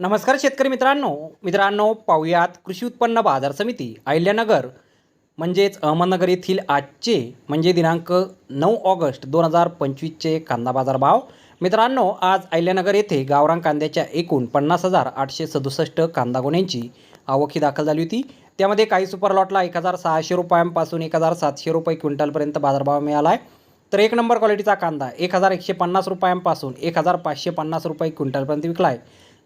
नमस्कार शेतकरी मित्रांनो. मित्रांनो पाहुयात कृषी उत्पन्न बाजार समिती अहिल्यानगर म्हणजेच अहमदनगर येथील आजचे म्हणजे दिनांक नऊ ऑगस्ट दोन हजार पंचवीसचे कांदा बाजार भाव मित्रांनो आज अहिल्यानगर येथे गावरान कांद्याच्या एकूण पन्नास हजार आठशे सदुसष्ट कांदा गुन्ह्यांची आवक दाखल झाली होती. त्यामध्ये काही सुपर लॉटला एक हजार सहाशे रुपयांपासून एक हजार सातशे रुपये क्विंटलपर्यंत बाजारभाव मिळाला आहे. तर एक नंबर क्वालिटीचा कांदा एक हजार एकशे पन्नास रुपयांपासून एक हजार पाचशे पन्नास रुपये क्विंटलपर्यंत विकला आहे.